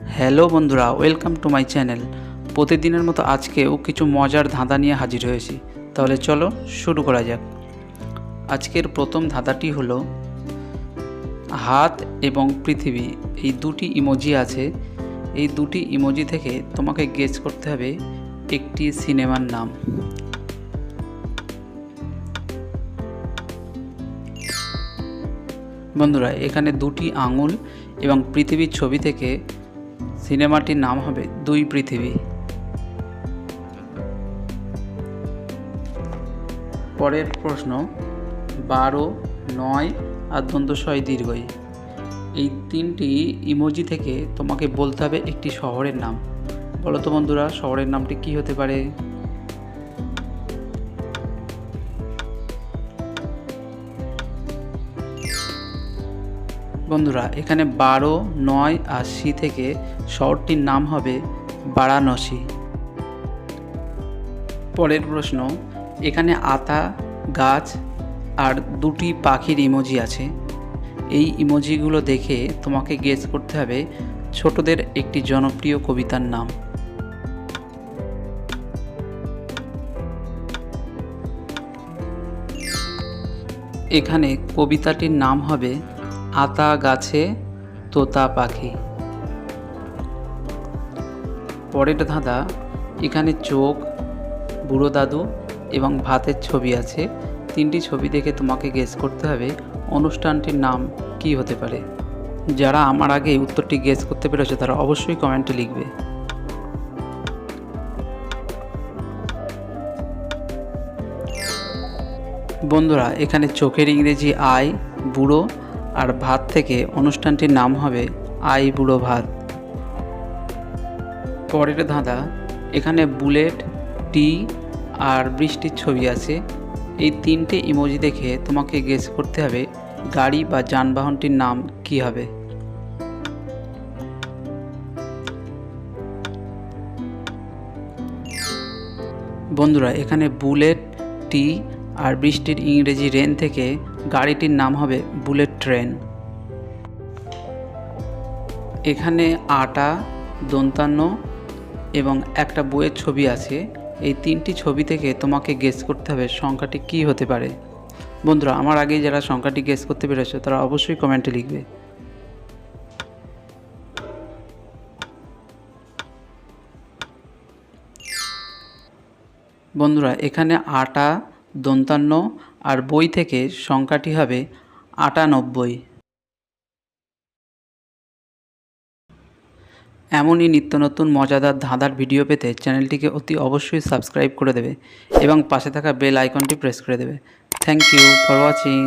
Hello বন্ধুরা welcome to my channel প্রতিদিনের মতো আজকেও কিছু মজার ধাঁধা নিয়ে হাজির হয়েছি। তাহলে চলো শুরু করা যাক। আজকের প্রথম ধাঁধাটি হলো হাত এবং পৃথিবী। এই দুটি ইমোজি আছে। এই দুটি ইমোজি থেকে তোমাকে গেস করতে হবে একটি সিনেমার নাম। বন্ধুরা, এখানে দুটি আঙুল এবং পৃথিবীর ছবি থেকে সিনেমাটির নাম হবে দুই পৃথিবী। পরের প্রশ্ন, বারো, নয় আর দ্বন্দ্বশয় দীর্ঘই। এই তিনটি ইমোজি থেকে তোমাকে বলতে হবে একটি শহরের নাম। বলো তো বন্ধুরা, শহরের নামটি কি হতে পারে? বন্ধুরা, এখানে বারো, নয় আর সি থেকে শহরটির নাম হবে বারাণসী। পরের প্রশ্ন, এখানে আতা, গাছ আর দুটি পাখির ইমোজি আছে। এই ইমোজিগুলো দেখে তোমাকে গেস করতে হবে ছোটদের একটি জনপ্রিয় কবিতার নাম। এখানে কবিতাটির নাম হবে আতা গাছে তোতা পাখি। পরের ধাঁধা, এখানে চোখ, বুড়ো দাদু এবং ভাতের ছবি আছে। তিনটি ছবি দেখে তোমাকে গেস করতে হবে অনুষ্ঠানটির নাম কি হতে পারে। যারা আমার আগে উত্তরটি গেস করতে পেরেছে, তারা অবশ্যই কমেন্টে লিখবে। বন্ধুরা, এখানে চোখের ইংরেজি আই, বুড়ো আর ভাত থেকে অনুষ্ঠানটির নাম হবে আই বুড়ো ভাত। পরের ধাঁধা, এখানে বুলেট, টি আর বৃষ্টির ছবি আছে। এই তিনটে ইমোজি দেখে তোমাকে গেস করতে হবে গাড়ি বা যানবাহনটির নাম কি হবে। বন্ধুরা, এখানে বুলেট, টি আর বৃষ্টির ইংরেজি রেন থেকে গাড়িটির নাম হবে বুলেট ট্রেন। এখানে আটা, দন্তান্ন এবং একটা বইয়ের ছবি আছে। এই তিনটি ছবি থেকে তোমাকে গেস করতে হবে সংখ্যাটি কী হতে পারে। বন্ধুরা, আমার আগে যারা সংখ্যাটি গেস করতে পেরেছে, তারা অবশ্যই কমেন্টে লিখবে। বন্ধুরা, এখানে আটা দন্তান্ন আর বই থেকে সংখ্যাটি হবে আটানব্বই। এমনই নিত্য নতুন মজাদার ধাঁধার ভিডিও পেতে চ্যানেলটিকে অতি অবশ্যই সাবস্ক্রাইব করে দেবে এবং পাশে থাকা বেল আইকনটি প্রেস করে দেবে। Thank you for watching.